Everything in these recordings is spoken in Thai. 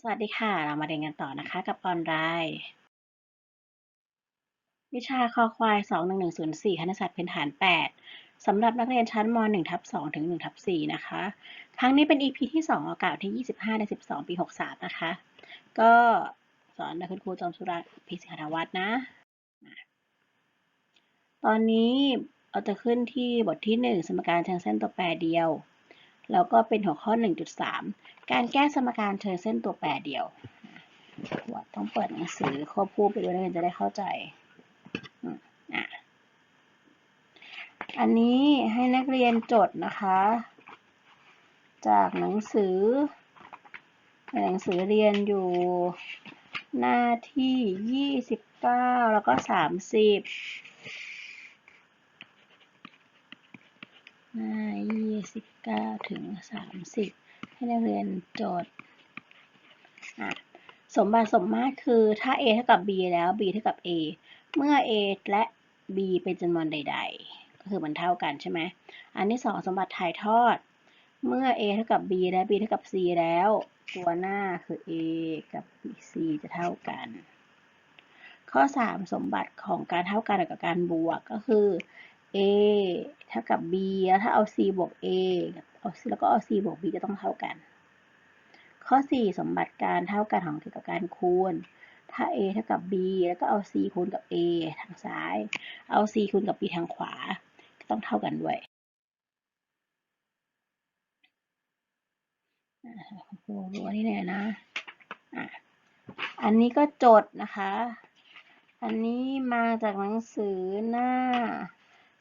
สวัสดีค่ะ เรามาเรียนกันต่อนะคะกับออนไลน์ วิชาคอควาย 21104 คณิตศาสตร์พื้นฐาน 8สำหรับนักเรียนชั้นม 1 ทับ2ถึง1ทับ4นะคะ ครั้งนี้เป็น EP ที่ 2 ออกอากาศที่ 25เดือน12 ปี 63 นะคะ ก็สอนโดยคุณครูจอมสุรัตน์พิสิทธวัฒน์นะ ตอนนี้เราจะขึ้นที่บทที่ 1 สมการเชิงเส้นตัวแปรเดียว แล้วก็เป็นหัวข้อ 1.3 การแก้สมการเชิงเส้นตัวแปรเดียววัดต้องเปิดหนังสือควบคู่ไปด้วยนักเรียนจะได้เข้าใจอ,อันนี้ให้นักเรียนจดนะคะ จากหนังสือ หนังสือเรียนอยู่หน้าที่ 29 แล้วก็ 30 หน้า29 ถึง 30 ให้นักเรียนโจดอะสมบัติสมมาตรคือถ้า a เท่ากับ b แล้ว b เท่ากับ a เมื่อ a และ b เป็นจำนวนใด ๆ ก็คือมันเท่ากันใช่ไหมอันที่สองสมบัติถ่ายทอด เมื่อ a เท่ากับ b และ b เท่ากับ c แล้ว ตัวหน้าคือ a กับ c จะเท่ากัน ข้อ 3 สมบัติของการเท่ากันกับการบวกก็คือ a เท่ากับ b แล้วถ้าเอา c บวก a เอาแล้วก็เอา c บวก b ก็ต้องเท่ากัน ข้อ 4 สมบัติการเท่ากันของเกี่ยวกับการคูณ ถ้า a เท่ากับ b แล้วก็เอา c คูณกับ a ทางซ้าย เอา c คูณกับ b ทางขวา ต้องเท่ากันด้วยครูรู้อันนี้เลยนะอะอันนี้ก็จดนะคะ อันนี้มาจากหนังสือหน้า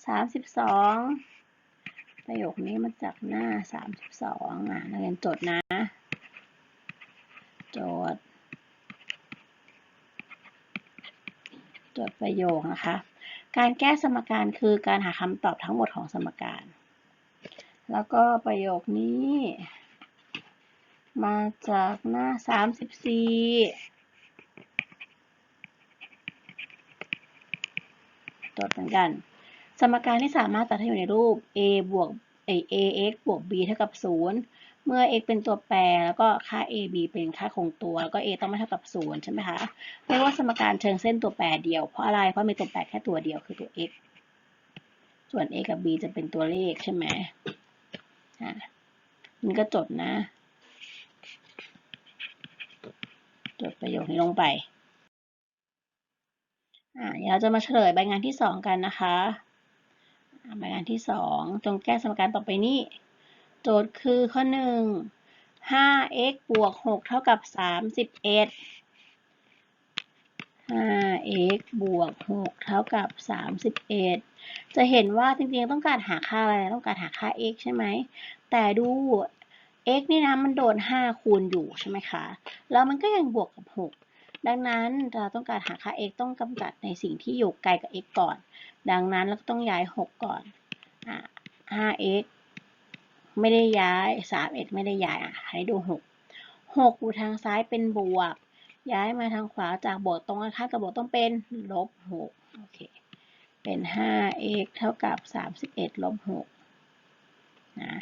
32ประโยคนี้มาจากหน้า32อะนักเรียนจดนะจดจดประโยคนะคะ การแก้สมการคือการหาคำตอบทั้งหมดของสมการ แล้วก็ประโยคนี้ มาจากหน้า34จดเหมือนกัน สมการที่สามารถตัดให้อยู่ในรูป a บวก a x บวก b เท่ากับ 0 เมื่อ x เป็นตัวแปรแล้วก็ค่า a b เป็นค่าคงตัว แล้วก็ a ต้องไม่เท่ากับ 0 ใช่ไหมคะเรียกว่าสมการเชิงเส้นตัวแปรเดียว เพราะอะไร เพราะมีตัวแปรแค่ตัวเดียวคือตัว x ส่วน a กับ b จะเป็นตัวเลขใช่ไหมอะมันก็จดนะ จดประโยคนี้ลงไปอ่าเดี๋ยวเราจะมาเฉลยใบงานที่สองกันนะคะ ใบงานที่สองจงแก้สมการต่อไปนี้ โจทย์คือข้อหนึ่ง 5x บวก 6 เท่ากับ 31 5x บวก 6 เท่ากับ 31 จะเห็นว่าจริงๆต้องการหาค่าอะไร ต้องการหาค่า x ใช่ไหม แต่ดู x นี่นะมันโดน 5 คูณอยู่ใช่ไหมคะ แล้วมันก็ยังบวกกับ 6 ดังนั้นเราต้องการหาค่า x ต้องกำจัดในสิ่งที่อยู่ไกลกับ x ก่อน ดังนั้นเราต้องย้าย 6 ก่อนอะ 5x ไม่ได้ย้าย 3x ไม่ได้ย้ายอะให้ดู 6 6อยู่ทางซ้ายเป็นบวก ย้ายมาทางขวาจากบวกตรงกันข้ามกับบวกต้องเป็นลบ6โอเค เป็น 5x เท่ากับ 31ลบ6นะ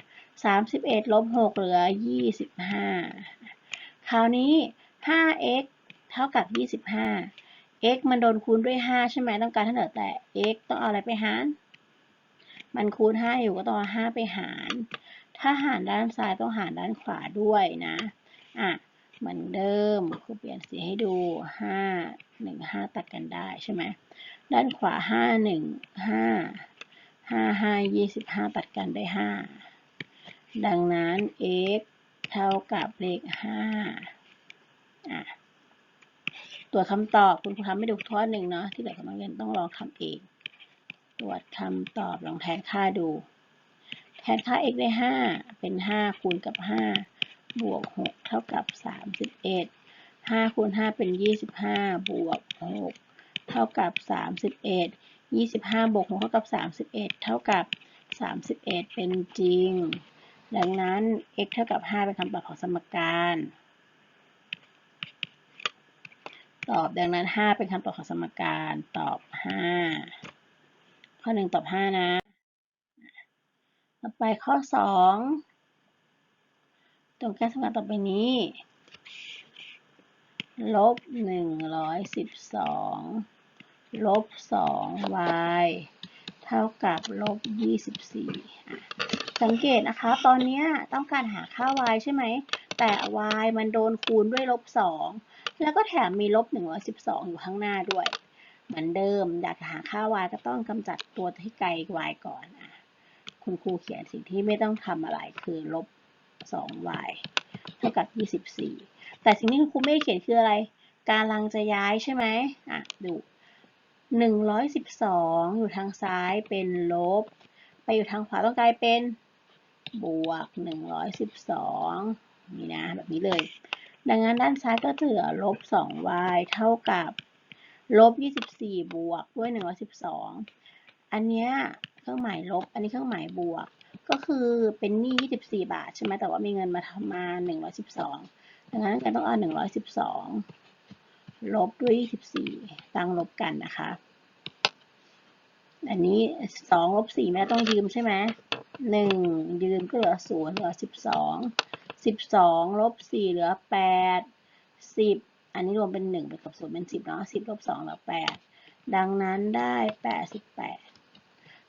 31ลบ6เหลือ 25 คราวนี้ 5x เท่ากับ25 x มันโดนคูณด้วย5ใช่ไหมต้องการให้เหลือแต่ x ต้องเอาอะไรไปหาร มันคูณ5อยู่ก็ต้องเอา5ไปหาร ถ้าหารด้านซ้ายต้องหารด้านขวาด้วยนะ อะเหมือนเดิมครูเปลี่ยนสีให้ดู5 1 5ตัดกันได้ใช่ไหมด้านขวา5 1 5 5 5 25ตัดกันได้5ดังนั้น x เท่ากับเลข5อะ ตัวคำตอบคุณครูทำให้ดูข้อหนึ่งเนาะที่เหลือของนักเรียนต้องลองทำเอง ตรวจคำตอบลองแทนค่าดู แทนค่า x ได้ 5 เป็น 5 คูณกับ 5 บวก 6 เท่ากับ 31 5คูณ5เป็น 25 บวก 6 เท่ากับ 31 25 บวก 6 เท่ากับ 31 เท่ากับ 31 เป็นจริง ดังนั้น x เท่ากับ 5 เป็นคำตอบของสมการ ตอบดังนั้น 5 เป็นคำตอบของสมการตอบ 5 ข้อ 1 ตอบ 5 นะ ต่อไปข้อ 2 ตรงแก้สมการต่อไปนี้ลบหนึ่งร้อยสิบสองลบสอง y เท่ากับลบยี่สิบสี่สังเกตนะคะ ตอนนี้ต้องการหาค่า y ใช่ไหม แต่ y มันโดนคูณด้วยลบสองแล้วก็แถมมีลบหนึ่งร้อยสิบสองอยู่ข้างหน้าด้วย เหมือนเดิมอยากหาค่า y ก็ต้องกำจัดตัวที่ไกล y ก่อนอะคุณครูเขียนสิ่งที่ไม่ต้องทำอะไรคือลบสอง y เท่ากับยี่สิบสี่แต่สิ่งที่คุณครูไม่เขียนคืออะไร การลังจะย้ายใช่ไหมอะดูหนึ่งร้อยสิบสองอยู่ทางซ้ายเป็นลบ ไปอยู่ทางขวาต้องกลายเป็นบวกห นี่นะแบบนี้เลย ดังนั้นด้านซ้ายก็จะเหลือลบสอง y เท่ากับลบยี่สิบสี่บวกด้วยหนึ่งร้อยสิบสองอันเนี้ยเครื่องหมายลบ อันนี้เครื่องหมายบวก ก็คือเป็นหนี้ยี่สิบสี่บาทใช่ไหมแต่ว่ามีเงินมาทำมาหนึ่งร้อยสิบสองดังนั้นก็ต้องเอาหนึ่งร้อยสิบสองลบด้วยยี่สิบสี่ตั้งลบกันนะคะ อันนี้สองลบสี่ไม่ต้องยืมใช่ไหมหนึ่งยืมก็เหลือศูนย์เหลือสิบ สิบสองลบสี่เหลือแปดสิบอันนี้รวมเป็นหนึ่งไปกับศูนย์เป็นสิบเนาะสิบลบสองเหลือแปดดังนั้นได้แปดสิบแปด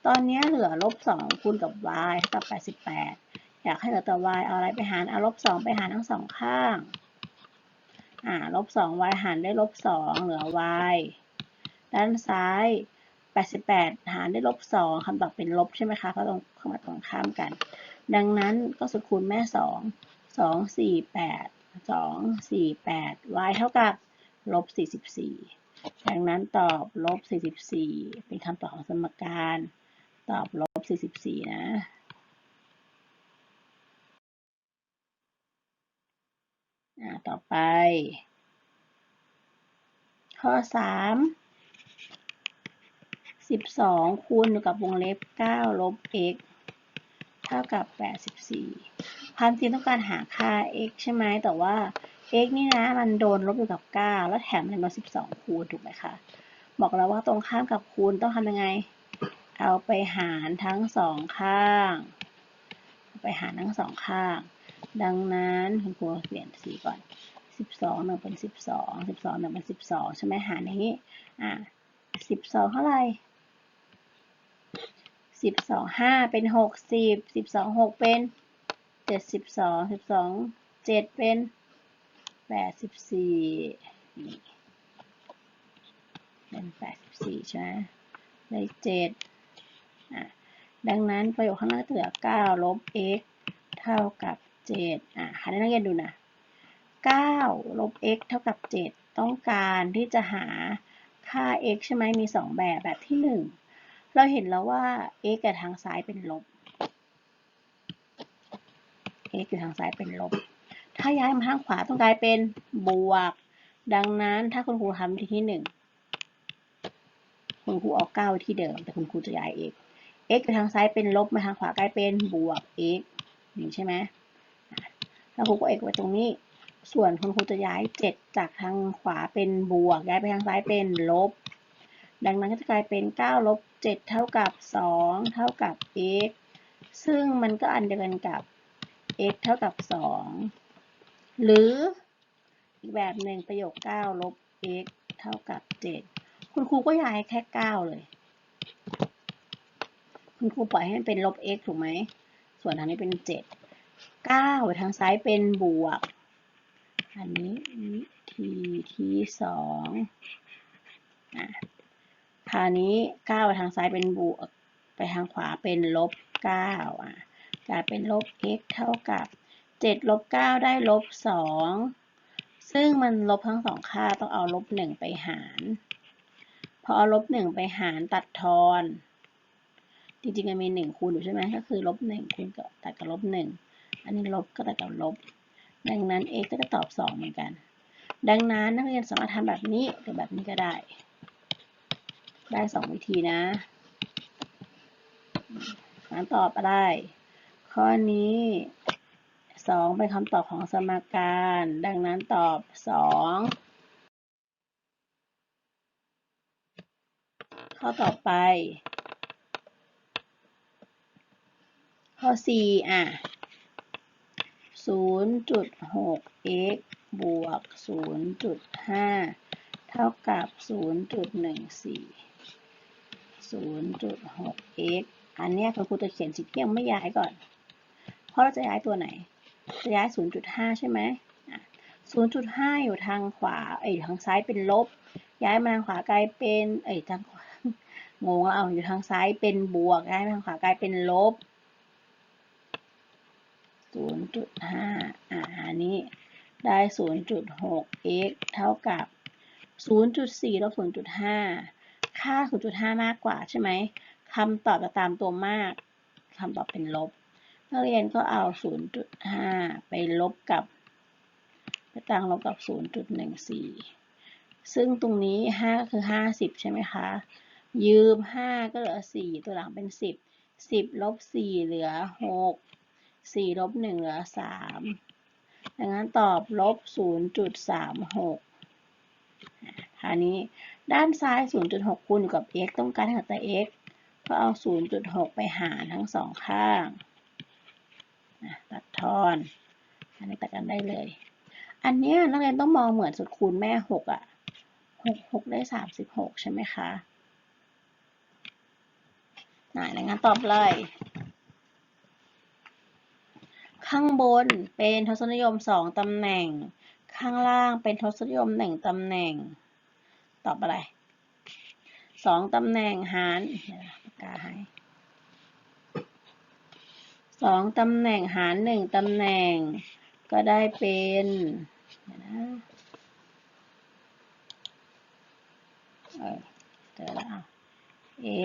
ตอนนี้เหลือลบสองคูณกับ y เท่ากับแปดสิบแปดอยากให้เหลือตัว y เอาอะไรไปหารเอาลบสองไปหารทั้งสองข้างอ่าลบสอง y หารได้ลบสองเหลือ y ด้านซ้าย88หารได้ลบ2คำตอบเป็นลบใช่ไหมคะเพราะตรงข้ามตรงข้ามกัน ดังนั้นก็สุดคูณแม่ 2 2 4 8 2 4 8 y เท่ากับลบ44ดังนั้นตอบลบ44เป็นคำตอบของสมการ ตอบลบ44นะอ่าต่อไป ข้อ3สิบสองคูณกับวงเล็บเก้าลบ x เท่ากับแปดสิบสี่ ความจริงต้องการหาค่า x ใช่ไหมแต่ว่า x นี่นะมันโดนลบอยู่กับเก้าแล้วแถมมันลบสิบสองคูณถูกไหมคะ บอกแล้วว่าตรงข้ามกับคูณต้องทำยังไง เอาไปหารทั้งสองข้างาไปหารทั้งสองข้าง ดังนั้นคุณครูเปลี่ยนสีก่อนสิบสองหนึ่งเป็นสิบสองสิบสองหนึ่งเป็นสิบสองใช่ไหมหารอย่างนี้ อะสิบสองเท่าไหร่สิบสองห้าเป็นหกสิบสิบสองหกเป็น เจ็ดสิบสองสิบสองเจ็ดเป็นแปดสิบสี่นี่เป็นแปดสิบสี่ใช่ไหมเลยเจ็ดอะดังนั้นประโยคข้างหน้าเหลือเก้าลบ x เท่ากับเจ็ดอะให้นักเรียนดูนะเก้าลบ x เท่ากับเจ็ดต้องการที่จะหาค่า x ใช่ไหมมีสองแบบแบบที่หนึ่งเราเห็นแล้วว่า x กับทางซ้ายเป็นลบ x อยู่ทางซ้ายเป็นลบ ถ้าย้ายมาทางขวาต้องกลายเป็นบวก ดังนั้นถ้าคุณครูทำที่ที่หนึ่งคุณครูเอาเก้าที่เดิม แต่คุณครูจะย้าย x x อยู่ทางซ้ายเป็นลบมาทางขวากลายเป็นบวก x นี่ใช่ไหมแล้วครูก็ x ไว้ตรงนี้ ส่วนคุณครูจะย้าย 7 จากทางขวาเป็นบวก ย้ายไปทางซ้ายเป็นลบ ดังนั้นก็จะกลายเป็น9ลบ7เท่ากับ 2 เท่ากับ x ซึ่งมันก็อันเดียวกันกับ x เท่ากับ 2 หรืออีกแบบหนึ่งประโยค 9 ลบ x เท่ากับ 7 คุณครูก็ย้ายแค่ 9 เลย คุณครูปล่อยให้มันเป็นลบ x ถูกไหม ส่วนทางนี้เป็น 7 9 ทางซ้ายเป็นบวก อันนี้วิธีที่สองอะคราวนี้ 9 ไปทางซ้ายเป็นบวก ไปทางขวาเป็นลบ 9 อะ กลายเป็นลบ x เท่ากับ 7 ลบ 9 ได้ลบ 2 ซึ่งมันลบทั้งสองค่าต้องเอาลบ 1 ไปหาร พอเอาลบ 1 ไปหารตัดทอน จริงๆมันมี 1 คูณอยู่ใช่ไหมก็คือลบ 1 คูณกับตัดกับลบ 1 อันนี้ลบก็ตัดกับลบ ดังนั้น x ก็จะตอบ 2 เหมือนกัน ดังนั้นนักเรียนสามารถทำแบบนี้หรือแบบนี้ก็ได้ ได้ 2 วิธีนะงั้นตอบอะไร ข้อนี้2เป็นคำตอบของสมการ ดังนั้นตอบ2ข้อต่อไป ข้อ4อะ 0.6x บวกศูนย์จุดห้าเท่ากับศูนย์จุดหนึ่งสี่ศูนย์จุดหก x อันนี้คุณครูจะเขียนสีที่ยังไม่ย้ายก่อน เพราะเราจะย้ายตัวไหน จะย้าย 0.5 ใช่ไหม0.5 อยู่ทางขวา เอ้ยทางซ้ายเป็นลบ ย้ายมาทางขวากลายเป็น เอ้ยทางขวางงแล้วเอาอยู่ทางซ้ายเป็นบวก ย้ายมาทางขวากลายเป็นลบ 0.5 อ่านนี้ได้ 0.6 x เท่ากับ 0.4ลบ0.5 ค่า 0.5 มากกว่าใช่ไหมคำตอบจะตามตัวมากคำตอบเป็นลบ นักเรียนก็เอา 0.5 ไปลบกับไปตั้งลบกับ 0.14 ซึ่งตรงนี้ 5 คือ 50 ใช่ไหมคะ ยืม 5 ก็เหลือ 4 ตัวหลังเป็น 10 10ลบ4เหลือ 6 4ลบ1เหลือ 3 ดังนั้นตอบลบ 0.36 คราวนี้ด้านซ้าย 0.6 คูณกับ x ต้องการห้กับตัว x ก็เอา 0.6 ไปหารทั้งสองข้าง ตัดทอน อันนี้ตัดกันได้เลย อันเนี้ยนักเรียนต้องมองเหมือนสุดคูณแม่6อะ6 6ได้36ใช่ไหมคะไหนงานตอบเลย ข้างบนเป็นทศนิยม2ตำแหน่ง ข้างล่างเป็นทศนิยม1ตำแหน่ง ตอบอะไร2ตำแหน่งหารปากกาให้ สองตำแหน่งหารหนึ่งตำแหน่ง ก็ได้เป็นเออเจอแล้ว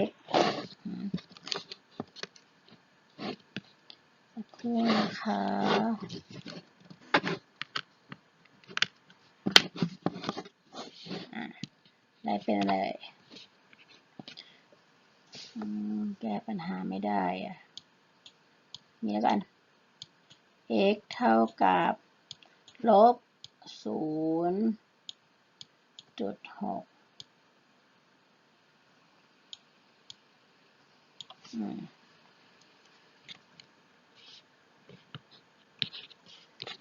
x สักครู่นะคะได้เป็นอะไรแก้ปัญหาไม่ได้อะ นี่แล้วกัน x เท่ากับลบศูนย์จุดหก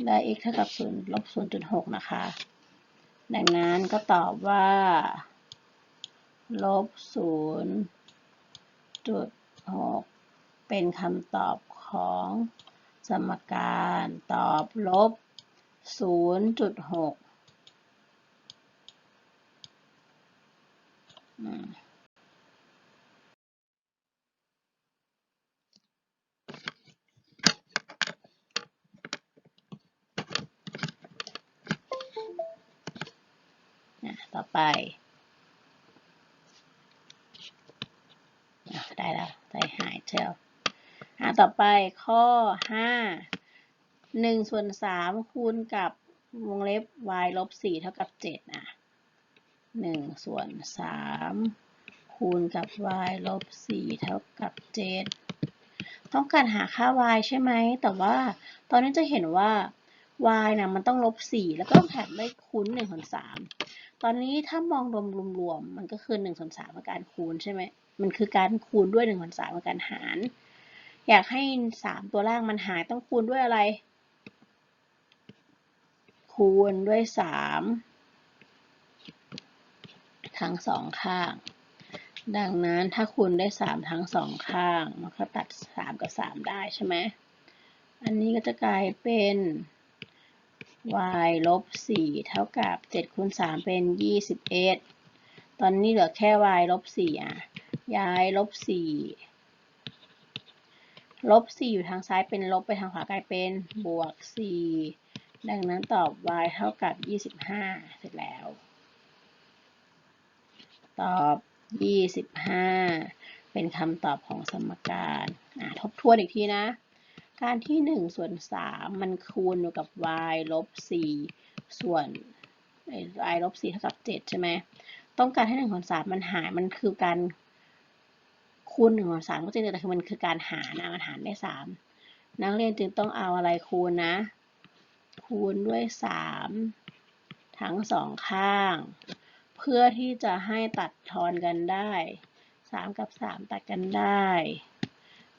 ได้ x เท่ากับศูนย์ลบศูนย์จุดหกนะคะ ดังนั้นก็ตอบว่า ลบศูนย์จุดหกเป็นคำตอบ ของสมการตอบลบ 0.6ต่อไป ได้แล้ว ใจหายเชียว อ่าต่อไปข้อห้าหนึ่งส่วนสามคูณกับวงเล็บ y ลบสี่เท่ากับเจ็ดอะหนึ่งส่วนสามคูณกับ y ลบสี่เท่ากับเจ็ดต้องการหาค่า y ใช่ไหม แต่ว่าตอนนี้จะเห็นว่า y นะมันต้องลบสี่แล้วก็ต้องแถมด้วยคูณหนึ่งส่วนสามตอนนี้ถ้ามองรวมๆมันก็คือหนึ่งส่วนสามเป็นการคูณใช่ไหม มันคือการคูณด้วยหนึ่งส่วนสามเป็นการหาร อยากให้สามตัวล่างมันหายต้องคูณด้วยอะไร คูณด้วยสามทั้งสองข้าง ดังนั้นถ้าคูณได้สามทั้งสองข้างมันก็ตัดสามกับสามได้ใช่ไหมอันนี้ก็จะกลายเป็น y ลบสี่เท่ากับเจ็ดคูณสามเป็นยี่สิบเอ็ดตอนนี้เหลือแค่ y ลบสี่อะ ย้ายลบสี่ ลบ4อยู่ทางซ้ายเป็นลบไปทางขวากลายเป็นบวก 4 ดังนั้นตอบ y เท่ากับ 25 เสร็จแล้ว ตอบ 25 เป็นคำตอบของสมการทบทวนอีกทีนะ การที่ 1 ส่วน 3 มันคูณกับ y ลบ 4 ส่วน y ลบ 4 เท่ากับ 7 ใช่ไหมต้องการให้1ส่วน3มันหายมันคือการ คูณหนึ่งของสามก็จะแต่คือมันคือการหารนะมันหารได้สามนักเรียนจึงต้องเอาอะไรคูณนะ คูณด้วยสามทั้งสองข้าง เพื่อที่จะให้ตัดทอนกันได้สามกับสามตัดกันได้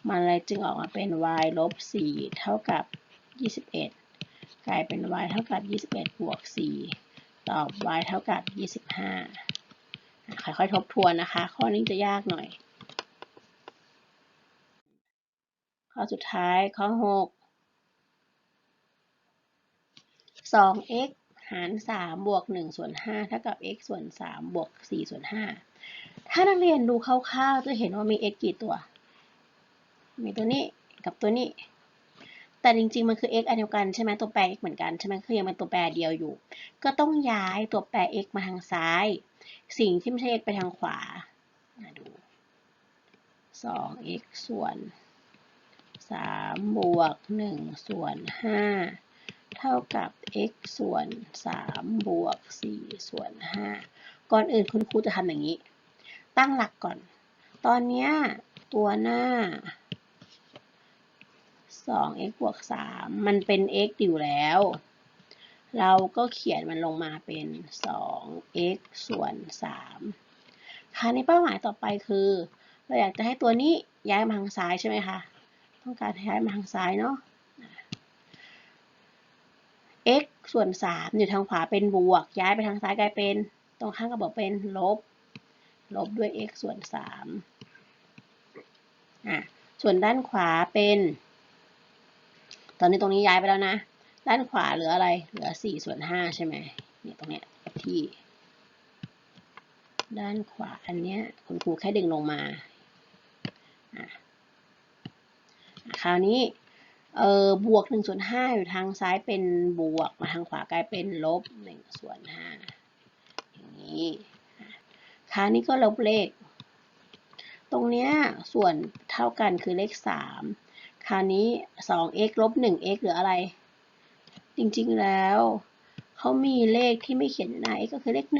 มันเลยจึงออกมาเป็น y ลบสี่เท่ากับยี่สิบเอ็ดกลายเป็น y เท่ากับ21บเอ็ดบวก4ตอบ y เท่ากับ25อะค่อยๆทบทวนนะคะ ข้อนี้จะยากหน่อย ข้อสุดท้ายข้อ6 2x หาร3บวก1ส่วน5เท่ากับ x ส่วน3บวก4ส่วน5ถ้านักเรียนดูคร่าวๆจะเห็นว่ามี x กี่ตัว มีตัวนี้กับตัวนี้ แต่จริงๆมันคือ x อันเดียวกันใช่ไหมตัวแปร x เหมือนกันใช่ไหมคือยังเป็นตัวแปรเดียวอยู่ ก็ต้องย้ายตัวแปร x มาทางซ้าย สิ่งที่ไม่ใช่ x ไปทางขวา มาดู 2x ส่วน 3 บวก 1 ส่วน 5 เท่ากับ x ส่วน 3 บวก 4 ส่วน 5 ก่อนอื่นคุณครูจะทำอย่างนี้ ตั้งหลักก่อน ตอนนี้ตัวหน้า 2x บวก 3 มันเป็น x อยู่แล้ว เราก็เขียนมันลงมาเป็น 2x ส่วน 3คราวนี้เป้าหมายต่อไปคือ เราอยากจะให้ตัวนี้ย้ายมาทางซ้ายใช่ไหมคะ ต้องการย้ายมาทางซ้ายเนาะ x ส่วน 3 อยู่ทางขวาเป็นบวก ย้ายไปทางซ้ายกลายเป็น ตรงข้างก็บอกเป็นลบ ลบด้วย x ส่วน3อะส่วนด้านขวาเป็น ตอนนี้ตรงนี้ย้ายไปแล้วนะ ด้านขวาเหลืออะไร เหลือ 4 ส่วน 5 ใช่ไหมเนี่ยตรงเนี้ยที่ ด้านขวาอันเนี้ยคุณครูแค่ดึงลงมาอะ คราวนี้เออบวก1ส่วน5อยู่ทางซ้ายเป็นบวกมาทางขวากลายเป็นลบ1ส่วน5อย่างนี้คราวนี้ก็ลบเลข ตรงเนี้ยส่วนเท่ากันคือเลข 3 คราวนี้ 2x ลบ 1x เหลืออะไร จริงๆแล้วเขามีเลขที่ไม่เขียนอยู่หน้า x ก็คือเลข 1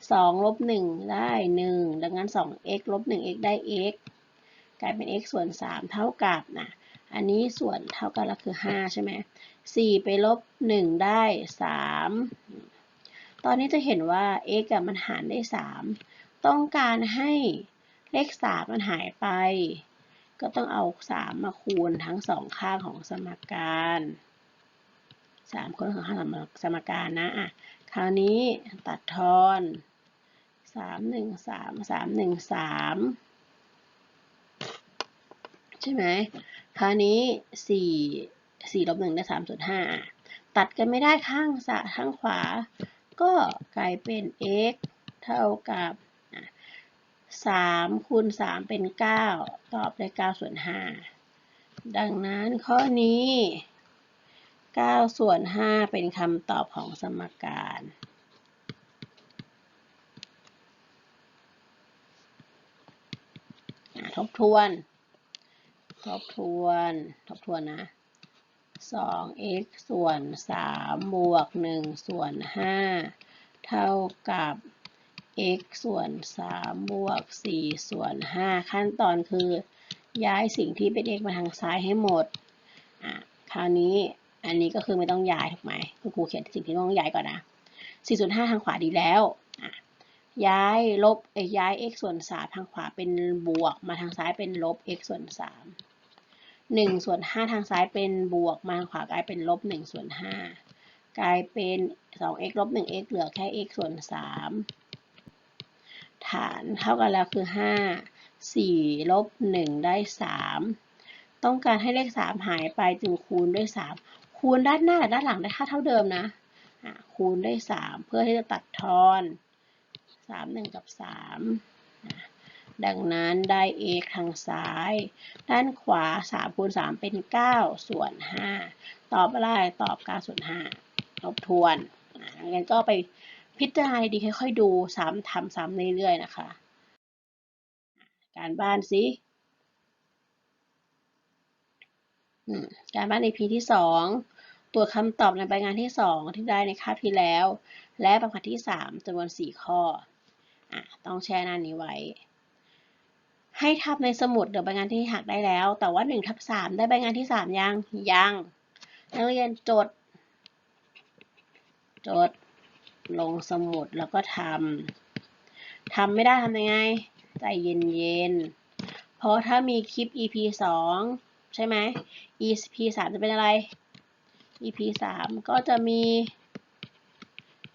2ลบ1ได้ 1 ดังนั้น 2x ลบ 1x ได้ x กลายเป็น x ส่วน 3 เท่ากับนะอันนี้ส่วนเท่ากันล้วคือ 5 ใช่ไหม4ไปลบ 1 ได้ 3 ตอนนี้จะเห็นว่า x มันหารได้ 3 ต้องการให้เลข 3 มันหายไป ก็ต้องเอา 3 มาคูณทั้งสองข้างของสมการ3คนของข้างของสมการนะอะคราวนี้ตัดทอน 3 1 3 3 1 3 ใช่ไหมคราวนี้4 4ลบ1ได้3ส่วน5ตัดกันไม่ได้ข้างสะข้างขวา ก็กลายเป็น x เท่ากับ3คูณ3เป็น9ตอบได้9ส่วน5ดังนั้นข้อนี้9ส่วน5เป็นคำตอบของสมการทบทวน ทบทวน ทบทวนนะ 2x ส่วน 3 บวก 1 ส่วน 5 เท่ากับ x ส่วน 3 บวก 4 ส่วน 5 ขั้นตอนคือ ย้ายสิ่งที่เป็น x มาทางซ้ายให้หมด อะ คราวนี้อันนี้ก็คือไม่ต้องย้ายถูกไหมคุณครูเขียนสิ่งที่ต้องย้ายก่อนนะ4ส่วน5ทางขวาดีแล้วย้ายลบยย้าย x ส่วน3ทางขวาเป็นบวก มาทางซ้ายเป็นลบ x ส่วน3 1ส่วน5ทางซ้ายเป็นบวกมาขวากลายเป็นลบ1ส่วน5กลายเป็น 2x ลบ 1x เหลือแค่ x ส่วน 3 ฐานเท่ากันแล้วคือ 5 4 ลบ 1 ได้ 3 ต้องการให้เลข 3 หายไปจึงคูณด้วย 3 คูณด้านหน้าและด้านหลังได้ค่าเท่าเดิมนะะคูณด้วย 3 เพื่อที่จะตัดทอน 3 1 กับ 3 ดังนั้นได้ x ทางซ้าย ด้านขวา3คูณ3เป็น 9 ส่วน 5 ตอบอะไรตอบ 9 ส่วน 5 ทบทวนงั้นก็ไปพิจารณาดีค่อยๆดู ซ้ำทำซ้ำเรื่อยๆนะคะ การบ้านสิการบ้านในพีที่ 2ตัวคำตอบในใบงานที่ 2 ที่ได้ในคาบที่แล้ว และประหัดที่ 3จำนวน 4 ข้ออต้องแช่หน้านี้ไว้ ให้ทับในสมุดเดี๋ยวใบงานที่หักได้แล้ว แต่ว่า1ทับ3ได้ใบงานที่ 3 ยัง ยัง นักเรียนจด จด ลงสมุดแล้วก็ทำทำไม่ได้ทำยังไง ใจเย็นๆ เพราะถ้ามีคลิป EP 2 ใช่ไหม EP 3 จะเป็นอะไร EP สามก็จะมี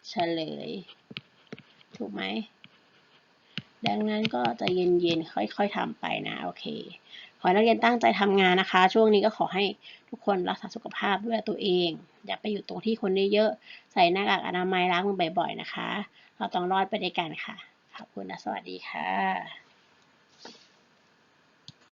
เฉลย ถูกไหม ดังนั้นก็จะเย็นๆ ค่อยๆทำไปนะโอเค ขอให้นักเรียนตั้งใจทำงานนะคะ ช่วงนี้ก็ขอให้ทุกคนรักษาสุขภาพด้วยตัวเอง อย่าไปอยู่ตรงที่คนเยอะๆ ใส่หน้ากากอนามัยล้างมือบ่อยๆ นะคะ เราต้องรอดไปด้วยกันค่ะ ขอบคุณและสวัสดีค่ะ